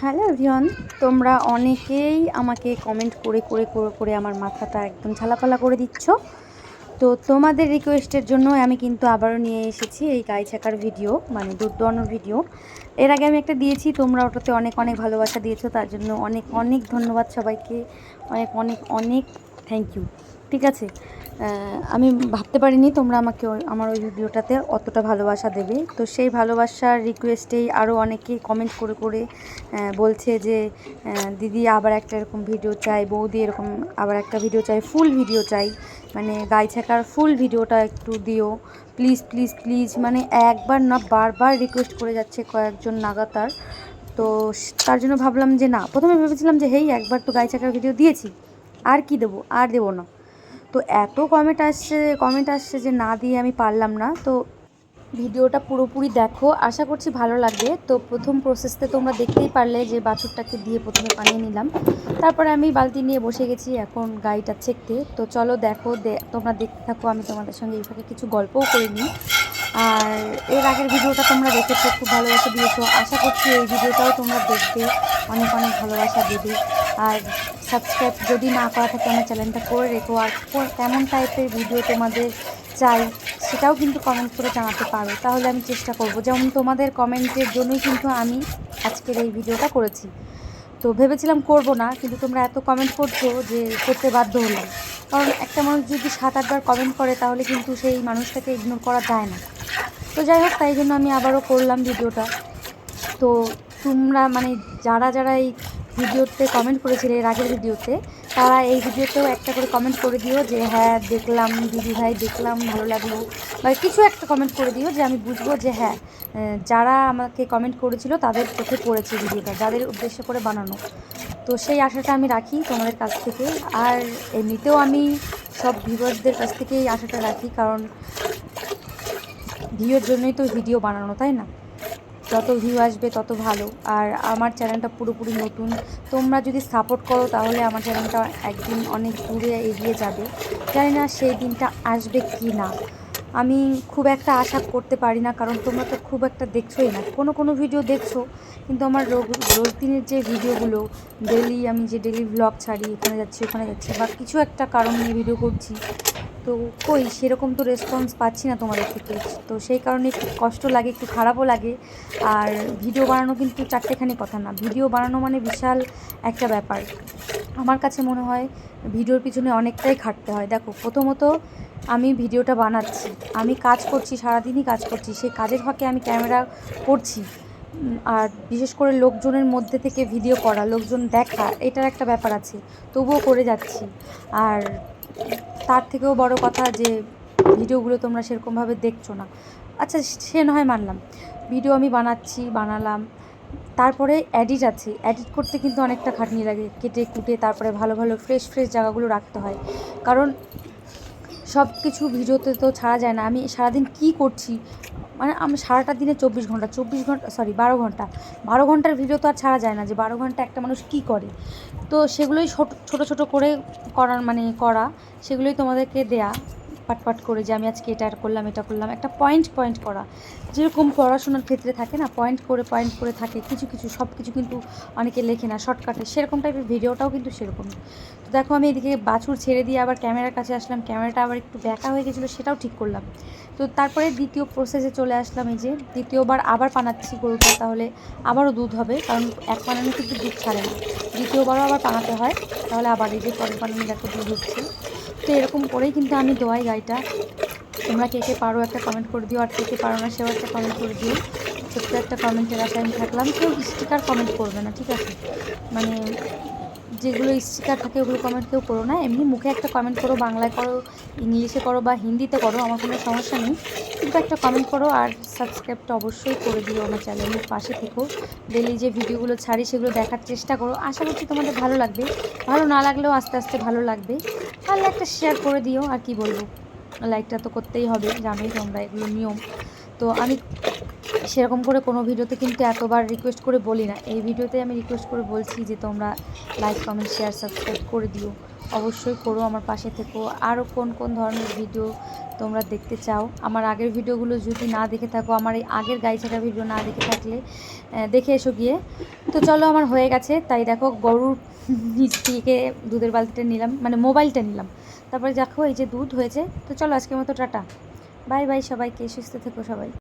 Hello everyone, তোমরা অনেকেই আমাকে কমেন্ট করে করে করে করে আমার মাথাটা একদম ঝালাপালা করে দিচ্ছ। তো তোমাদের রিকোয়েস্টের জন্য আমি কিন্তু আবারও নিয়ে এসেছি এই গাই ছাকার ভিডিও মানে দুধ দোয়ানোর ভিডিও এর আগে আমি একটা দিয়েছি, তোমরা ওটাতে অনেক অনেক ভালোবাসা দিয়েছ, তার জন্য অনেক অনেক ধন্যবাদ সবাইকে। অনেক অনেক অনেক থ্যাংক ইউ ঠিক আছে? আমি ভাবতে পারিনি তোমরা আমাকে আমার ওই ভিডিওটাতে অতটা ভালোবাসা দেবে। তো সেই ভালোবাসার রিকোয়েস্টেই আরও অনেকে কমেন্ট করে করে বলছে যে দিদি আবার একটা এরকম ভিডিও চাই, বৌদি এরকম আবার একটা ভিডিও চাই ফুল ভিডিও চাই। মানে গাই ছাকার ফুল ভিডিওটা একটু দিও। প্লিজ প্লিজ প্লিজ মানে একবার না বারবার রিকোয়েস্ট করে যাচ্ছে কয়েকজন নাগাতার। তো তার জন্য ভাবলাম যে না, প্রথমে ভেবেছিলাম যে হেই, একবার তো গাই ছাকার ভিডিও দিয়েছি। আর কি দেবো? আর দেবো না। তো এত কমেন্ট আসছে কমেন্ট আসছে যে না দিয়ে আমি পারলাম না। তো ভিডিওটা পুরোপুরি দেখো, আশা করছি ভালো লাগবে। তো প্রথম প্রসেসতে তোমরা দেখতেই পারলে যে বাছুরটাকে দিয়ে প্রথমে পানিয়ে নিলাম। তারপরে আমি বালতি নিয়ে বসে গেছি এখন গাড়িটা ছেঁকতে তো। চলো দেখো তোমরা দেখতে থাকো, আমি তোমাদের সঙ্গে এইভাবে কিছু গল্পও করে নিই। আর এর আগের ভিডিওটা তোমরা দেখেছ, খুব ভালোবাসা দিয়েছ। আশা করছি এই ভিডিওটাও তোমরা দেখবে। অনেক অনেক ভালোবাসা দেবে। আর সাবস্ক্রাইব যদি না করা থাকে, আমার চ্যানেলটা করে রেখো। আর কেমন টাইপের ভিডিও তোমাদের চাই, সেটাও কিন্তু কমেন্ট করে জানাতে পারো। তাহলে আমি চেষ্টা করব। যেমন তোমাদের কমেন্টের জন্যই কিন্তু আমি আজকের এই ভিডিওটা করেছি। তো ভেবেছিলাম করব না, কিন্তু তোমরা এত কমেন্ট করছ যে করতে বাধ্য হলাম। কারণ একটা মানুষ যদি সাত, আটবার কমেন্ট করে, তাহলে কিন্তু সেই মানুষটাকে ইগনোর করা যায় না। তো যাই হোক, তাই জন্য আমি আবারও করলাম ভিডিওটা তো তোমরা মানে যারা যারা এই ভিডিওতে কমেন্ট করেছিলে, এর আগের ভিডিওতে। তারা এই ভিডিওতেও একটা করে কমেন্ট করে দিও যে হ্যাঁ দেখলাম দিদি ভাই, দেখলাম, ভালো লাগল। বা কিছু একটা কমেন্ট করে দিও যে, আমি বুঝব যে হ্যাঁ যারা আমাকে কমেন্ট করেছিল, তাদের চোখে পড়েছে ভিডিওটা, যাদের উদ্দেশ্য করে বানানো। তো সেই আশাটা আমি রাখি তোমাদের কাছ থেকে আর এমনিতেও আমি সব ভিউয়ার্সদের কাছ থেকে এই আশাটা রাখি, কারণ ভিউর জন্যই তো ভিডিও বানানো, তাই না? যত ভিউ আসবে তত ভালো। আর আমার চ্যানেলটা পুরোপুরি নতুন। তোমরা যদি সাপোর্ট করো তাহলে আমার চ্যানেলটা একদিন অনেক দূরে এগিয়ে যাবে। জানি না সেই দিনটা আসবে কি না। আমি খুব একটা আশা করতে পারি না, কারণ তোমরা তো খুব একটা দেখছোই না। কোনো কোনো ভিডিও দেখছ, কিন্তু আমার রোজ দিনের যে ভিডিওগুলো ডেলি আমি যে ডেলি ব্লগ ছাড়ি, এখানে যাচ্ছি, ওখানে যাচ্ছি, বা কিছু একটা কারণ নিয়ে ভিডিও করছি তো কই, সেরকম তো রেসপন্স পাচ্ছি না তোমাদের থেকে। তো সেই কারণে একটু কষ্ট লাগে, একটু খারাপও লাগে। আর ভিডিও বানানো কিন্তু চারটেখানি কথা না। ভিডিও বানানো মানে বিশাল একটা ব্যাপার। আমার কাছে মনে হয় ভিডিওর পিছনে অনেকটাই খাটতে হয়। দেখো, প্রথমত আমি ভিডিওটা বানাচ্ছি। আমি কাজ করছি, সারাদিনই কাজ করছি। সেই কাজের ফাঁকে আমি ক্যামেরা করছি। আর বিশেষ করে লোকজনের মধ্যে থেকে ভিডিও করা, লোকজন দেখা, এটার একটা ব্যাপার আছে। তবুও করে যাচ্ছি। আর তার থেকেও বড় কথা যে ভিডিওগুলো তোমরা সেরকমভাবে দেখছ না। আচ্ছা সে নয় মানলাম। ভিডিও আমি বানাচ্ছি, বানালাম। তারপরে অ্যাডিট আছে। অ্যাডিট করতে কিন্তু অনেকটা খাটনি লাগে। কেটে, কুটে, তারপরে ভালো ভালো ফ্রেশ ফ্রেশ জায়গাগুলো রাখতে হয়। কারণ সব কিছু ভিডিওতে তো ছাড়া যায় না। আমি সারাদিন কি করছি? মানে আমি সারাটা দিনে চব্বিশ ঘণ্টা চব্বিশ ঘণ্টা সরি বারো ঘণ্টা। বারো ঘণ্টার ভিডিও তো আর ছাড়া যায় না যে বারো ঘণ্টা একটা মানুষ কি করে? তো সেগুলোই ছোট ছোট করে করার মানে করা, সেগুলোই তোমাদেরকে দেয়া। পাট পাট করে যে আমি আজকে এটা করলাম এটা করলাম। একটা পয়েন্ট পয়েন্ট করা। যেরকম পড়াশোনার ক্ষেত্রে থাকে না পয়েন্ট করে পয়েন্ট করে থাকে, কিছু কিছু সব কিছু কিন্তু অনেকে লেখে না শর্টকাটে সেরকম টাইপের ভিডিওটাও কিন্তু সেরকম। তো দেখো, আমি এদিকে বাছুর ছেড়ে দিয়ে আবার ক্যামেরার কাছে আসলাম। ক্যামেরাটা আবার একটু ব্যাকা হয়ে গেছিল, সেটাও ঠিক করলাম। তো তারপরে দ্বিতীয় প্রসেসে চলে আসলাম এই যে, দ্বিতীয়বার আবার পানাচ্ছি গরুটা, তাহলে আবারও দুধ হবে, কারণ এক পানানো কিন্তু দুধ ছাড়ে না। দ্বিতীয়বারও আবার পানাতে হয়, তাহলে আবার এই যে পরের পানানো দেখো দুধ হচ্ছে। তো এরকম করেই কিন্তু আমি দোয়াই গাইটা। তোমরা কে কে পারো একটা কমেন্ট করে দিও, আর কে কে পারো না সেও একটা কমেন্ট করে দিও। ছোট্ট একটা কমেন্টের আশায় আমি থাকলাম, কেউ স্টিকার কমেন্ট করবে না, ঠিক আছে? মানে যেগুলো স্টিকার থাকে, ওগুলো কমেন্ট কেউ করো না। এমনি মুখে একটা কমেন্ট করো, বাংলায় করো, ইংলিশে করো বা হিন্দিতে করো, আমার কোনো সমস্যা নেই। কিন্তু একটা কমেন্ট করো আর সাবস্ক্রাইবটা অবশ্যই করে দিও আমার চ্যানেলের পাশে থেকো। ডেলি যে ভিডিওগুলো ছাড়ি, সেগুলো দেখার চেষ্টা করো। আশা করছি তোমাদের ভালো লাগবে। ভালো না লাগলেও আস্তে আস্তে ভালো লাগবে। তাহলে একটা শেয়ার করে দিও, আর কি বলব? লাইকটা তো করতেই হবে, জানোই তোমরা এগুলো নিয়ম। তো আমি সেরকম করে কোনো ভিডিওতে কিন্তু এতবার রিকোয়েস্ট করে বলি না। এই ভিডিওতে আমি রিকোয়েস্ট করে বলছি যে, তোমরা লাইক কমেন্ট শেয়ার সাবস্ক্রাইব করে দিও। অবশ্যই করো, আমার পাশে থেকো। আরও কোন কোন ধরনের ভিডিও তোমরা দেখতে চাও? আমার আগের ভিডিওগুলো যদি না দেখে থাকো, আমার এই আগের গাই ছাড়া ভিডিও না দেখে থাকলে দেখে এসো গিয়ে। তো চলো, আমার হয়ে গেছে। তাই দেখো, গরুর নিচ থেকে দুধের বালতিটা নিলাম মানে মোবাইলটা নিলাম। তারপরে দেখো, এই যে দুধ হয়েছে। তো চলো, আজকের মতো টাটা। বাই বাই সবাইকে, সুস্থ থেকো সবাই।